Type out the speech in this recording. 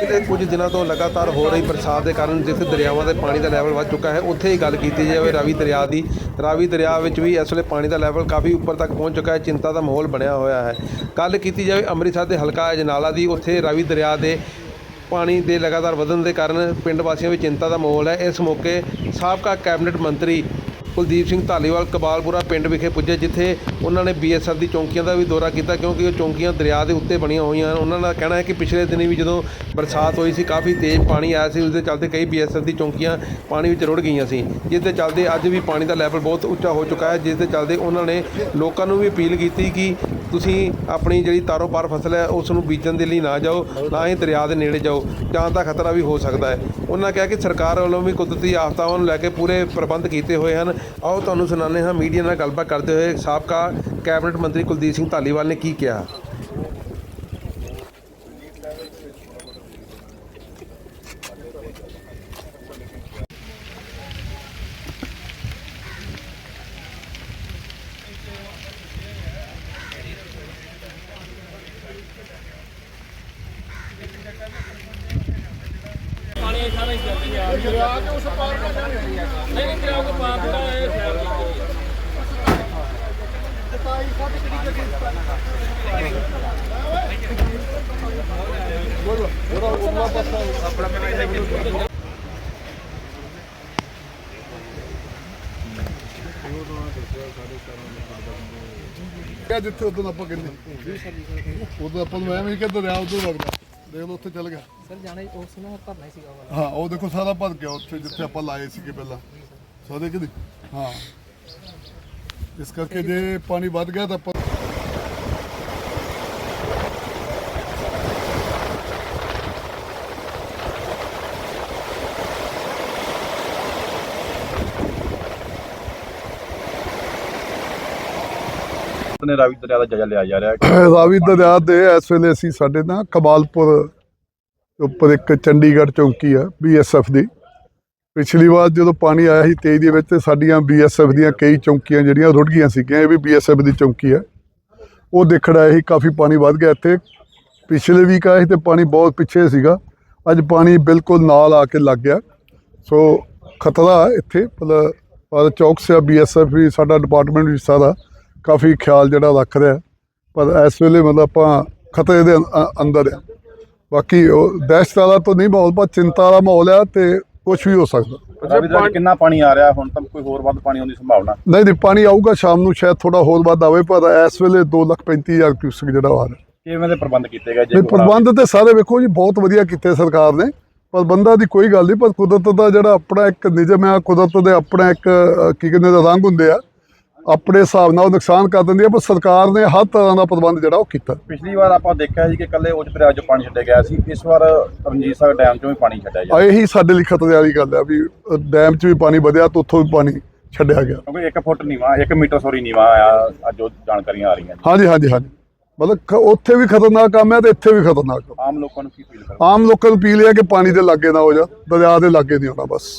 ਪਿਛਲੇ ਕੁਝ ਦਿਨਾਂ ਤੋਂ ਲਗਾਤਾਰ ਹੋ ਰਹੀ ਬਰਸਾਤ ਦੇ ਕਾਰਨ ਜਿੱਥੇ ਦਰਿਆਵਾਂ ਦੇ ਪਾਣੀ ਦਾ ਲੈਵਲ ਵੱਧ ਚੁੱਕਾ ਹੈ, ਉੱਥੇ ਹੀ ਗੱਲ ਕੀਤੀ ਜਾਵੇ ਰਾਵੀ ਦਰਿਆ ਦੀ। ਰਾਵੀ ਦਰਿਆ ਵਿੱਚ ਵੀ ਇਸ ਵੇਲੇ ਪਾਣੀ ਦਾ ਲੈਵਲ ਕਾਫੀ ਉੱਪਰ ਤੱਕ ਪਹੁੰਚ ਚੁੱਕਾ ਹੈ, ਚਿੰਤਾ ਦਾ ਮਾਹੌਲ ਬਣਿਆ ਹੋਇਆ ਹੈ। ਗੱਲ ਕੀਤੀ ਜਾਵੇ ਅੰਮ੍ਰਿਤਸਰ ਦੇ ਹਲਕਾ ਅਜਨਾਲਾ ਦੀ, ਉੱਥੇ ਰਾਵੀ ਦਰਿਆ ਦੇ ਪਾਣੀ ਦੇ ਲਗਾਤਾਰ ਵਧਣ ਦੇ ਕਾਰਨ ਪਿੰਡ ਵਾਸੀਆਂ ਵਿੱਚ ਚਿੰਤਾ ਦਾ ਮਾਹੌਲ ਹੈ। ਇਸ ਮੌਕੇ ਸਾਬਕਾ ਕੈਬਨਿਟ ਮੰਤਰੀ ਕੁਲਦੀਪ ਸਿੰਘ ਧਾਲੀਵਾਲ ਕਬਾਲਪੁਰਾ ਪਿੰਡ ਵਿਖੇ ਪੁੱਜੇ, ਜਿੱਥੇ ਉਹਨਾਂ ਨੇ ਬੀਐਸਐਫ ਦੀ ਚੌਂਕੀਆਂ ਦਾ ਵੀ ਦੌਰਾ ਕੀਤਾ, ਕਿਉਂਕਿ ਉਹ ਚੌਂਕੀਆਂ ਦਰਿਆ ਦੇ ਉੱਤੇ ਬਣੀਆਂ ਹੋਈਆਂ ਹਨ। ਉਹਨਾਂ ਦਾ ਕਹਿਣਾ ਹੈ ਕਿ ਪਿਛਲੇ ਦਿਨੀ ਵੀ ਜਦੋਂ ਬਰਸਾਤ ਹੋਈ ਸੀ, ਕਾਫੀ ਤੇਜ਼ ਪਾਣੀ ਆਇਆ ਸੀ ਉਸ ਦੇ ਚੱਲਦੇ ਕਈ ਬੀਐਸਐਫ ਦੀ ਚੌਂਕੀਆਂ ਪਾਣੀ ਵਿੱਚ ਰੁੜ ਗਈਆਂ ਸੀ, ਜਿਸ ਦੇ ਚਲਦੇ ਅੱਜ ਵੀ ਪਾਣੀ ਦਾ ਲੈਵਲ ਬਹੁਤ ਉੱਚਾ ਹੋ ਚੁੱਕਾ ਹੈ, ਜਿਸ ਦੇ ਚਲਦੇ ਉਹਨਾਂ ਨੇ ਲੋਕਾਂ ਨੂੰ ਵੀ ਅਪੀਲ ਕੀਤੀ ਕਿ ਤੁਸੀਂ ਆਪਣੀ ਜਿਹੜੀ ਤਾਰੋ ਪਾਰ ਫਸਲ ਹੈ, ਉਸ ਨੂੰ ਬੀਜਣ ਦੇ ਲਈ ਨਾ ਜਾਓ, ਨਾ ਹੀ ਦਰਿਆ ਦੇ ਨੇੜੇ ਜਾਓ, ਜਾਂ ਦਾ ਖਤਰਾ ਵੀ ਹੋ ਸਕਦਾ ਹੈ। ਉਹਨਾਂ ਕਿਹਾ ਕਿ ਸਰਕਾਰ ਵੱਲੋਂ ਵੀ ਕੁਦਰਤੀ ਆਫਤਾਵਾਂ ਨੂੰ ਲੈ ਕੇ ਪੂਰੇ ਪ੍ਰਬੰਧ ਕੀਤੇ ਹੋਏ ਹਨ ਆਓ ਤੁਹਾਨੂੰ ਸੁਣਾਉਂਦੇ ਹਾਂ, ਮੀਡੀਆ ਨਾਲ ਗੱਲਬਾਤ ਕਰਦੇ ਹੋਏ ਸਾਬਕਾ ਕੈਬਨਿਟ ਮੰਤਰੀ ਕੁਲਦੀਪ ਸਿੰਘ ਧਾਲੀਵਾਲ ਨੇ ਕੀ ਕਿਹਾ? ਪਾਣੀ ਸਾਰਾ ਹੀ ਚੱਲ ਗਿਆ ਦਰਿਆ ਉਸ ਪਾਰ ਨਹੀਂ ਨਹੀਂ ਦਰਿਆ ਕੋ ਪਾਰ ਥੋੜਾ ਇਹ ਸਾਈਡ ਕਿਆ ਜਿੱਥੇ ਉਦੋਂ ਆਪਾਂ ਕਹਿੰਦੇ ਉਦੋਂ ਆਪਾਂ ਨੂੰ ਐਵੇਂ ਹੀ ਕਿ ਦਰਿਆ ਉਦੋਂ ਵਗਦਾ ਦੇਖ ਲਓ ਉੱਥੇ ਚੱਲ ਗਿਆ। ਸਰ ਜਾਣੇ ਉਸ ਨੂੰ ਭਰਨਾ ਹੀ ਸੀਗਾ। ਹਾਂ ਉਹ ਦੇਖੋ ਸਾਰਾ ਭਰ ਗਿਆ ਉੱਥੇ ਜਿੱਥੇ ਆਪਾਂ ਲਾਏ ਸੀਗੇ ਪਹਿਲਾਂ। ਸਾਰੇ ਕਿ ਹਾਂ। ਇਸ ਕਰਕੇ ਜੇ ਪਾਣੀ ਵੱਧ ਗਿਆ ਤਾਂ ਨੇ ਰਾਵੀ ਦਰਿਆ ਦਾ ਜਾਇਜ਼ਾ ਲਿਆ ਜਾ ਰਿਹਾ ਹੈ। ਰਾਵੀ ਦਰਿਆ ਦੇ ਇਸ ਵੇਲੇ ਅਸੀਂ ਸਾਡੇ ਨਾ ਕਮਾਲਪੁਰ ਉੱਪਰ ਇੱਕ ਚੰਡੀਗੜ੍ਹ ਚੌਂਕੀ ਆ ਬੀਐਸਐਫ ਦੀ। ਪਿਛਲੀ ਵਾਰ ਜਦੋਂ ਪਾਣੀ ਆਇਆ ਸੀ 23 ਦੇ ਵਿੱਚ ਤੇ ਸਾਡੀਆਂ ਬੀਐਸਐਫ ਦੀਆਂ ਕਈ ਚੌਂਕੀਆਂ ਜਿਹੜੀਆਂ ਰੁੜ ਗਈਆਂ ਸੀਗੀਆਂ, ਇਹ ਵੀ ਬੀਐਸਐਫ ਦੀ ਚੌਂਕੀ ਹੈ। ਉਹ ਦੇਖਣ ਆਏ ਸੀ, ਕਾਫੀ ਪਾਣੀ ਵੱਧ ਗਿਆ ਇੱਥੇ। ਪਿਛਲੇ ਵੀਕ ਆਏ ਸੀ ਤੇ ਪਾਣੀ ਬਹੁਤ ਪਿੱਛੇ ਸੀਗਾ। ਅੱਜ ਪਾਣੀ ਬਿਲਕੁਲ ਨਾਲ ਆ ਕੇ ਲੱਗ ਗਿਆ। ਸੋ ਖਤਰਾ ਇੱਥੇ, ਮਤਲਬ ਪਰ ਚੌਕਸ ਆ ਬੀਐਸਐਫ ਵੀ ਸਾਡਾ ਡਿਪਾਰਟਮੈਂਟ ਵੀ ਸਾਰਾ ਕਾਫੀ ਖਿਆਲ ਜਿਹੜਾ ਰੱਖ ਰਿਹਾ ਪਰ ਇਸ ਵੇਲੇ ਮਤਲਬ ਆਪਾਂ ਖਤਰੇ ਦੇ ਅੰਦਰ ਆ ਬਾਕੀ ਉਹ ਦਹਿਸ਼ਤ ਵਾਲਾ ਤਾਂ ਨਹੀਂ ਮਾਹੌਲ, ਪਰ ਚਿੰਤਾ ਵਾਲਾ ਮਾਹੌਲ ਆ ਤੇ ਕੁਝ ਵੀ ਹੋ ਸਕਦਾ। ਰਾਵੀ 'ਚ ਕਿੰਨਾ ਪਾਣੀ ਆ ਰਿਹਾ? ਹੁਣ ਤਾਂ ਕੋਈ ਹੋਰ ਵੱਧ ਪਾਣੀ ਆਉਣ ਦੀ ਸੰਭਾਵਨਾ। ਨਹੀਂ ਨਹੀਂ ਪਾਣੀ ਆਊਗਾ ਸ਼ਾਮ ਨੂੰ ਸ਼ਾਇਦ ਥੋੜਾ ਹੋਰ ਵੱਧ ਆਵੇ ਪਰ ਇਸ ਵੇਲੇ 235000 ਕਿਊਸਕ ਜਿਹੜਾ ਆ ਰਿਹਾ। ਕਿਵੇਂ ਦੇ ਪ੍ਰਬੰਧ ਕੀਤੇ ਗਏ? ਨਹੀਂ ਪ੍ਰਬੰਧ ਤੇ ਸਾਰੇ ਵੇਖੋ ਜੀ ਬਹੁਤ ਵਧੀਆ ਕੀਤੇ ਸਰਕਾਰ ਨੇ ਪ੍ਰਬੰਧਾਂ ਦੀ ਕੋਈ ਗੱਲ ਨਹੀਂ ਪਰ ਕੁਦਰਤ ਦਾ ਜਿਹੜਾ ਆਪਣਾ ਇੱਕ ਨਿਯਮ ਆ ਕੁਦਰਤ ਦੇ ਆਪਣਾ ਇੱਕ ਕੀ ਕਹਿੰਦੇ ਨੇ ਰੰਗ ਹੁੰਦੇ ਆ ਆਪਣੇ ਹਿਸਾਬ ਨਾਲ ਉਹ ਨੁਕਸਾਨ ਕਰ ਦਿੰਦੀ ਆ ਪਰ ਸਰਕਾਰ ਨੇ ਹਰ ਤਰ੍ਹਾਂ ਦਾ ਪ੍ਰਬੰਧ ਜਿਹੜਾ ਉਹ ਕੀਤਾ। ਪਿਛਲੀ ਵਾਰ ਆਪਾਂ ਦੇਖਿਆ ਸੀ ਕਿ ਕੱਲੇ ਉੱਚ ਦਰਿਆ 'ਚੋਂ ਪਾਣੀ ਛੱਡਿਆ ਗਿਆ ਸੀ ਇਸ ਵਾਰ ਰਣਜੀਤ ਸਾਹਿਬ ਡੈਮ 'ਚੋਂ ਵੀ ਪਾਣੀ ਛੱਡਿਆ ਜਾ ਇਹੀ ਸਾਡੇ ਲਈ ਖਤਰੇ ਵਾਲੀ ਗੱਲ ਆ ਵੀ ਡੈਮ 'ਚ ਵੀ ਪਾਣੀ ਵਧਿਆ ਤੇ ਉੱਥੋਂ ਵੀ ਪਾਣੀ ਛੱਡਿਆ ਗਿਆ। ਕਿਉਂਕਿ 1 ਫੁੱਟ ਨੀਵਾ 1 ਮੀਟਰ ਸੋਰੀ ਨੀਵਾ ਆ ਅੱਜ ਉਹ ਜਾਣਕਾਰੀਆਂ ਆ ਰਹੀਆਂ ਹਾਂਜੀ ਹਾਂਜੀ ਹਾਂਜੀ। ਮਤਲਬ ਉੱਥੇ ਵੀ ਖਤਰਨਾਕ ਕੰਮ ਹੈ ਤੇ ਇੱਥੇ ਵੀ ਖਤਰਨਾਕ ਆਮ ਲੋਕਾਂ ਨੂੰ ਕੀ ਫੀਲ ਕਰ ਆਮ ਲੋਕਾਂ ਨੂੰ ਪੀ ਲਿਆ ਕਿ ਪਾਣੀ ਦੇ ਲਾਗੇ ਨਾ ਹੋ ਜਾ ਦਰਿਆ ਦੇ ਲਾਗੇ ਨਹੀਂ ਹੋਣਾ ਬਸ।